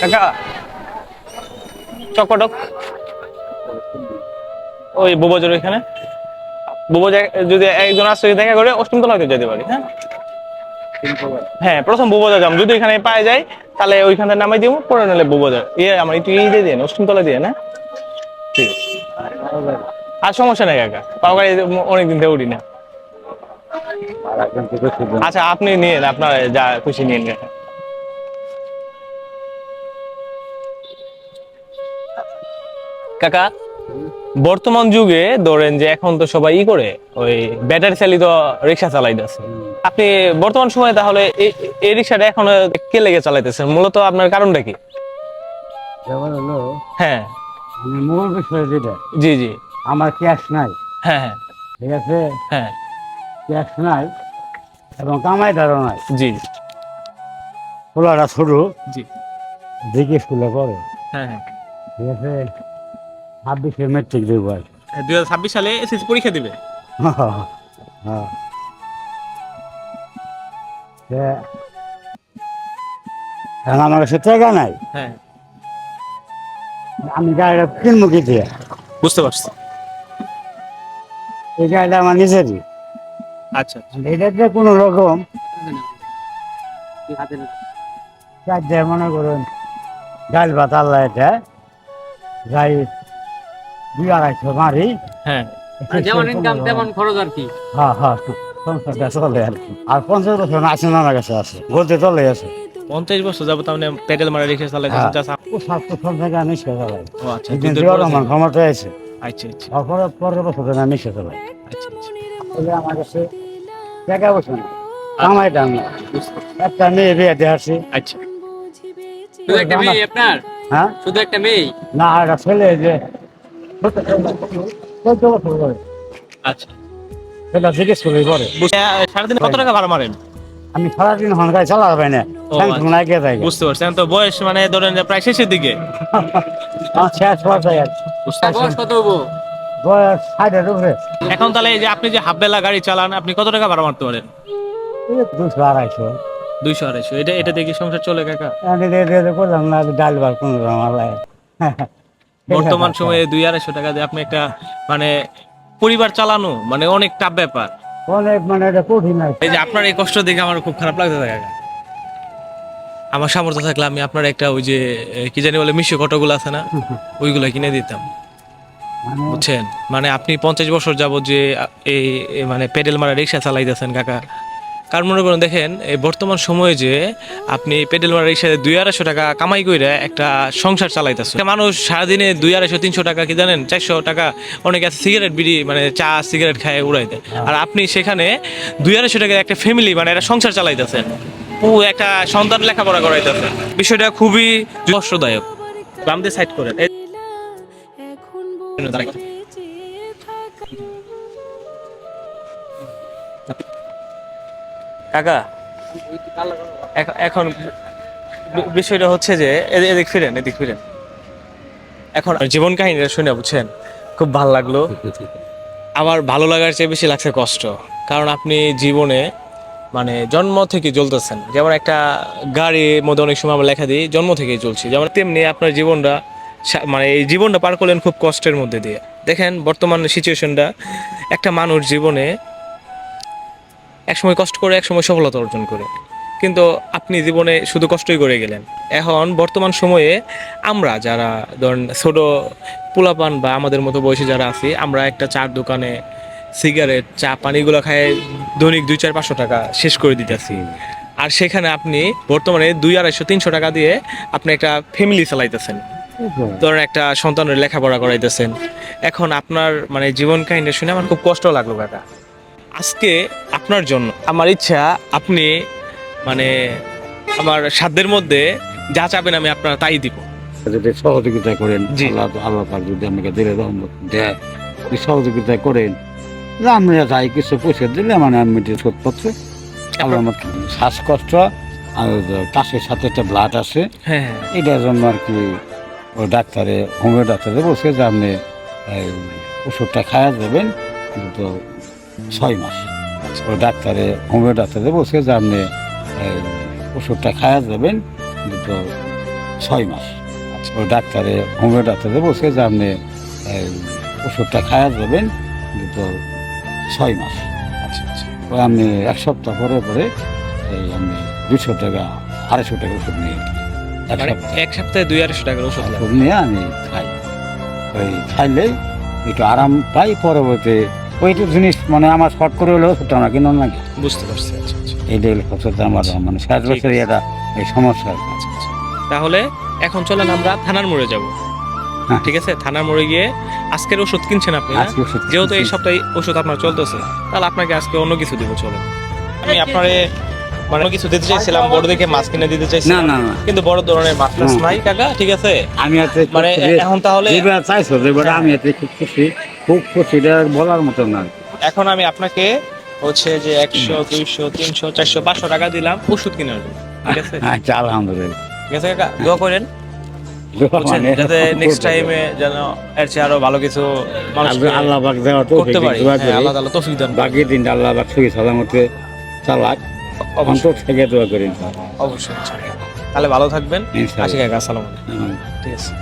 কাকা। চকটক। ওই বুবজের ওইখানে। বুবজ যদি একজন আসছে দেখা করে অষ্টমতলা হয়তো যেতে পারি হ্যাঁ? হ্যাঁ প্রথম বুবজা যাম। যদি এখানে পাওয়া যায় তাহলে ওইখানে নামাই দিব পরে নিলে বুবজা। ইয়ে আমার একটু ইয়ে দিয়ে দিন অষ্টমতলা দিয়ে না? ঠিক আছে। আর সমস্যা নাই কাকা পাও গাড়ি অনেকদিন থেকে উঠি না। আচ্ছা আপনি নিন আপনার যা খুশি নিন কাকা। কাকা বর্তমান যুগে ধরেন যে এখন তো সবাই ই করে ওই ব্যাটারি চালিত রিক্সা চালাইতেছে। আপনি বর্তমান সময়ে তাহলে এই- রিক্সাটা এখন কে লেগে চালাইতেছেন মূলত আপনার কারণটা কি? হ্যাঁ। মূল বিষয় যেটা জি জি। আমার ক্যাশ নাই। হ্যাঁ হ্যাঁ। ঠিক আছে? হ্যাঁ। ক্যাশ নাই এবং কামাইটারও নাই। জি। খোলাটা শুরু জি। দিকে স্কুলে পড়ে হ্যাঁ হ্যাঁ। ঠিক আছে? ছাব্বিশে মেট্রিক দেবো আর। দুই হাজার ছাব্বিশ সালে এসএসসি পরীক্ষা দিবে? হ্যাঁ। আমার কাছে টাকা নাই। হ্যাঁ। আমি গাড়িটা কিনবো কি দিয়ে? বুঝতে পারছি। এই গাড়িটা আমার নিজেরই। আচ্ছা এটাতে কোনো রকম। চার মনে করুন। ডাল ভাত আল্লাহ এটা। যাই দুই আড়াইশো মারি। হ্যাঁ। যেমন ইনকাম তেমন খরচ আর কি। হ্যাঁ হ্যাঁ সংসারটা চলে আর কি। আর পঞ্চাশ বছর আছে আমার কাছে আছে। বলতে চলে আছে। পঞ্চাশ বছর যাব তার মানে পেডেল মারা চালাইতেছেন হ্যাঁ। স্বাস্থ্য আমি সে চালাই আচ্ছা রহমান ক্ষমতা আছে। আচ্ছা আচ্ছা। তারপরে পরের বছর আমি সে চালাই আচ্ছা আচ্ছা। তাহলে আমার কাছে টাকা বছর না কামাইটা আমি একটা মেয়ে বিয়ে দিয়ে আসছি আচ্ছা। শুধু একটা মেয়ে আপনার? হ্যাঁ? শুধু একটা মেয়ে? না একটা ছেলে যে আচ্ছা। সেটা জিজ্ঞেস করে করে সারাদিনে কত টাকা ভাড়া মারেন? আমি সারাদিন হনকায় চালাবে না। ও, স্যামসুং আচ্ছা। বুঝতে তো বয়স মানে ধরেন প্রায় শেষের দিকে। শেষ পর্যায়ে আর কি। বুঝতে তার পারছি। বয়স কত হব? বয়স ষাটের উপরে। এখন তাহলে এই যে আপনি যে হাফ বেলা গাড়ি চালান আপনি কত টাকা ভাড়া মারতে পারেন? দুশো আড়াইশো। দুইশো আড়াইশো। এটা এটা দেখি সংসার চলে কাকা? করলাম না ডাল বার কোনো আমার লাগে বর্তমান সময়ে দুই আড়াইশো টাকা দিয়ে আপনি একটা মানে পরিবার চালানো মানে অনেক টাফ ব্যাপার। অনেক মানে এটা কঠিন এই যে আপনার এই কষ্ট দেখে আমার খুব খারাপ লাগতে থাকে। আমার সামর্থ্য থাকলে আমি আপনার একটা ওই যে কি জানি বলে মিশো কটগুলো আছে না? ওইগুলো কিনে দিতাম। মানে? বুঝছেন? মানে আপনি পঞ্চাশ বছর যাবত যে এই এই মানে পেডেল মারা রিক্সা চালাইতেছেন কাকা। কার মনে করেন দেখেন এই বর্তমান সময়ে যে আপনি পেডেল মারা রিক্সায় দুই আড়াইশো টাকা কামাই করে একটা সংসার চালাইতেছে। একটা মানুষ সারাদিনে দুই আড়াইশো তিনশো টাকা কি জানেন চারশো টাকা অনেকে আছে সিগারেট বিড়ি মানে চা সিগারেট খায় উড়াই দেয়। আর আপনি সেখানে দুই আড়াইশো টাকা একটা ফ্যামিলি মানে একটা সংসার চালাইতেছেন। ও একটা সন্তান লেখাপড়া করাইতেছেন বিষয়টা খুবই কষ্টদায়ক। বাম দিয়ে সাইড করেন এই- দাঁড়ান। কাকা এখন- বিষয়টা হচ্ছে যে এদি- এদিক ফিরেন এদিক ফিরেন। এখন জীবন কাহিনীটা শুনে বুঝছেন, খুব ভালো লাগল। আমার ভালো লাগার চেয়ে বেশি লাগছে কষ্ট, কারণ আপনি জীবনে মানে জন্ম থেকে জ্বলতেছেন। যেমন একটা গাড়ির মধ্যে অনেক সময় আমরা লেখা দিই, জন্ম থেকেই চলছি যেমন তেমনি আপনার জীবনটা মানে এই জীবনটা পার করলেন খুব কষ্টের মধ্যে দিয়ে। দেখেন, বর্তমান সিচুয়েশনটা একটা মানুষ জীবনে একসময় কষ্ট করে, একসময় সফলতা অর্জন করে। কিন্তু আপনি জীবনে শুধু কষ্টই করে গেলেন। এখন বর্তমান সময়ে আমরা যারা, ধরেন ছোট পোলাপান বা আমাদের মতো বয়সী যারা আছি, আমরা একটা চার দোকানে সিগারেট, চা পানিগুলো খায় দৈনিক দুই, চার, পাঁচশো টাকা শেষ করে দিতেছি। আর সেখানে আপনি বর্তমানে দুই, আড়াইশো, তিনশো টাকা দিয়ে আপনি একটা ফ্যামিলি চালাইতেছেন। ধরেন একটা সন্তানের লেখাপড়া করাইতেছেন। এখন আপনার মানে জীবন কাহিনী শুনে আমার খুব কষ্ট লাগল কাকা আজকে আপনার জন্য আমার ইচ্ছা আপনি মানে আমার সাধ্যের মধ্যে যা চাবেন আমি আপনার তাই দিব। যদি সহযোগিতা করেন। আল্লাহ আল্লাহ পাক যদি আমাকে দিলে রহমত দেয়। সহযোগিতা করেন আমরা যাই কিছু পয়সা দিলে মানে আমি মিটিয়ে শোধপত্র আল্লাহ আমাকে শ্বাসকষ্ট আর কাশের সাথে একটা ব্লাড আছে হ্যাঁ হ্যাঁ। এটার জন্য আর কি ও ডাক্তারে হোমিও ডাক্তারে বলছে যে আপনি ওষুধটা খাওয়া যাবেন কিন্তু ছয় মাস। ও ডাক্তারে হোমিও ডাক্তারে বলছে যে আপনি ওষুধটা খাওয়া যাবেন কিন্তু ছয় মাস। ওই ডাক্তারে হোমিও ডাক্তারে বসে যে আপনি ওষুধটা খাওয়া যাবেন দুটো ছয় মাস। আচ্ছা আমি এক সপ্তাহ পরে পরে এই আমি দুশো টাকা আড়াইশো টাকা ওষুধ নিয়ে এক মানে সপ্তাহ। এক সপ্তাহে দুই আড়াইশো টাকার ওষুধ ওষুধ নিয়ে আমি খাই। ওই খাইলে একটু আরাম পাই পরবর্তী ওইটু জিনিস মানে আমার শর্ট করে হলেও আমার কিনুন নাকি? বুঝতে পারছি আচ্ছা আচ্ছা। এইটা হলো সবচেয়ে আমার মানে ষাট ঠিক বছর এটা এই সমস্যা আচ্ছা, আচ্ছা। তাহলে এখন চলেন আমরা থানার মোড়ে যাব। হ্যাঁ। ঠিক আছে? থানার মোড়ে গিয়ে আজকের ওষুধ কিনছেন আপনি না? ওষুধ যেহেতু এই সপ্তাহে ওষুধ আপনার চলতেছে তাহলে আপনাকে আজকে অন্য কিছু দিব চলেন। আমি আপনার মানে কিছু দিতে চাইছিলাম বড় দেখে মাছ কিনে দিতে না চাইছিলাম না না কিন্তু বড় ধরনের মাছ নাই কাকা ঠিক আছে? আমি মানে এখন তাহলে চাইছো আমি এতে খুব খুশি। খুব খুশি এটা বলার মতো না। এখন আমি আপনাকে হচ্ছে যে একশো দুইশো তিনশো চারশো পাঁচশো টাকা দিলাম ওষুধ কিনার জন্য। ঠিক আছে? আচ্ছা আলহামদুলিল্লাহ। ঠিক আছে কাকা দোয়া করেন। মানে যাতে নেক্সট টাইমে যেন এর চেয়ে আরও ভালো কিছু আল্লাহ- আল্লাহ পাক দেওয়া করতে পারি। হ্যাঁ, আল্লাহ তাআলা তৌফিক দান বাকি দিনটা আল্লাহ পাক সুখী সালামতে চালাক। অন্তর থেকে দোয়া অবশ্যই তাহলে ভালো থাকবেন। আশিক আসসালামু আলাইকুম। ঠিক আছে।